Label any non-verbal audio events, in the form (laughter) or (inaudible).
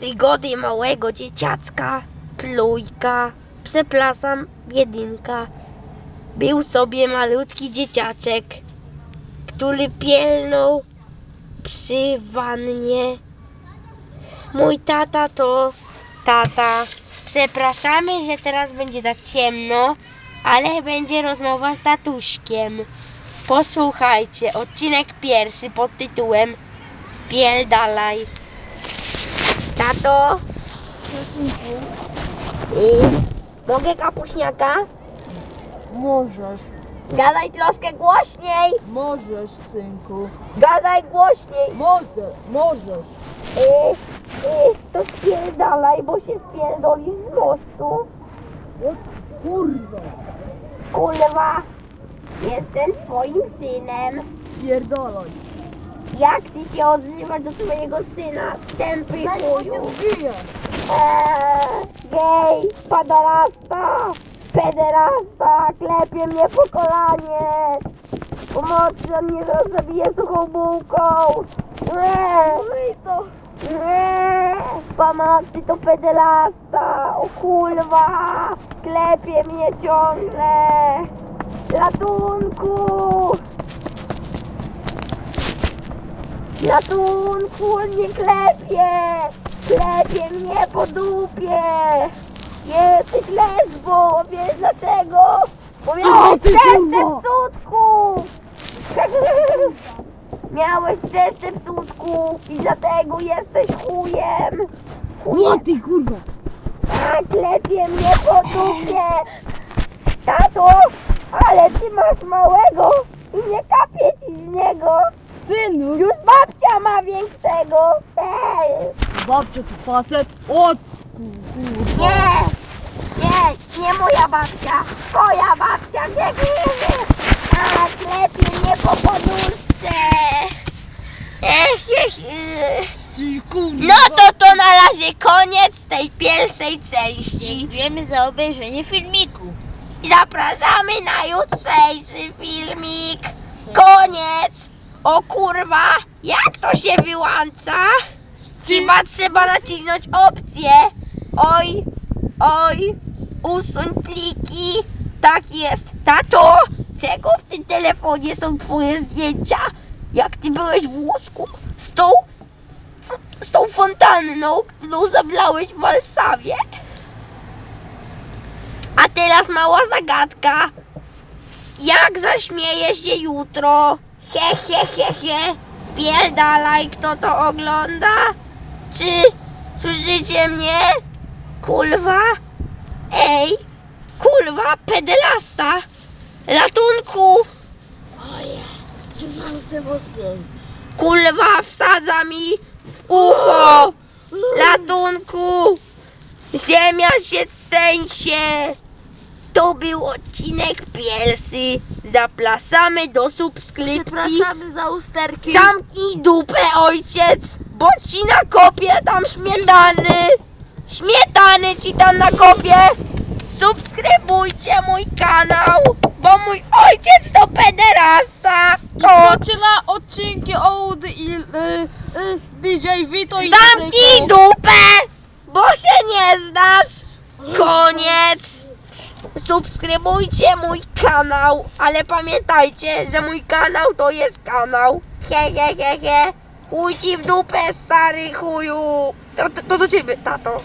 Przygody małego dzieciacka, trójka, przepraszam, jedynka. Był sobie malutki dzieciaczek, który pielnął przy wannie. Mój tata to tata. Przepraszamy, że teraz będzie tak ciemno, ale będzie rozmowa z tatuśkiem. Posłuchajcie, odcinek pierwszy pod tytułem Spierdalaj. Tato? Y, mogę kapuśniaka? Możesz, Gadaj troszkę głośniej! możesz, synku. Gadaj głośniej! Może, możesz. Y, y, to spierdalaj, bo się spierdolisz z mostu. O kurwa. Kurwa, jestem twoim synem. Pierdolaj. Jak ty się odzywasz do swojego syna? Tępy chuju. Eee, gej, padarasta, pederasta, klepie mnie po kolanie. Pomocy, on mnie zaraz zabije suchą bułką. Eee, Uj to. eee, pomocy, to pederasta, o kurwa, klepie mnie ciągle. Ratunku! Ratunku, on mnie klepie! Klepie mnie po dupie! Jesteś lesbą, wiesz dlaczego? Bo miałeś przestęp sutku! (laughs) Miałeś przestęp w sutku i dlatego jesteś chujem! O ty kurwa. A klepie mnie po dupie! Tato, ale ty masz małego i nie kapie ci z niego! Synu. Już babcia ma większego! Babcia to facet. O kurwa. Nie! Nie! Nie moja babcia! Twoja babcia! Nie, nie, nie! A klepie mnie po poduszce! Ech, ech, ech. Ty. No to to na razie koniec tej pierwszej części. Dziękujemy za obejrzenie filmiku. I zapraszamy na jutrzejszy filmik. Koniec! O kurwa, jak to się wyłącza? Chyba trzeba nacisnąć opcję. Oj, oj, usuń pliki. Tak jest. Tato, czego w tym telefonie są twoje zdjęcia? Jak ty byłeś w łóżku z tą, z tą fontanną, którą zablałeś w Warszawie? A teraz mała zagadka. Jak zaśmieje się jutro? He, he, he, he. Spierdalaj, kto to ogląda? Czy słyszycie mnie? Kulwa? Ej, kulwa, pedelasta. Ratunku! Oje. Mocniej. Kulwa, wsadza mi w ucho. Ratunku! Ziemia się trzęsie! To był odcinek pierwszy. Zapraszamy do subskrypcji. Przepraszamy za usterki. Zamknij dupę, ojciec, bo ci nakopię tam śmietany. Śmietany ci tam nakopię. Subskrybujcie mój kanał, bo mój ojciec to pederasta. Kot. Zaczyna odcinki od i y, y, DJ Vito i Zamknij dupę, bo się nie znasz. Koniec. Subskrybujcie mój kanał, ale pamiętajcie, że mój kanał to jest kanał. He he he he. Chuj ci w dupę, stary chuju. To, to, to do ciebie, tato.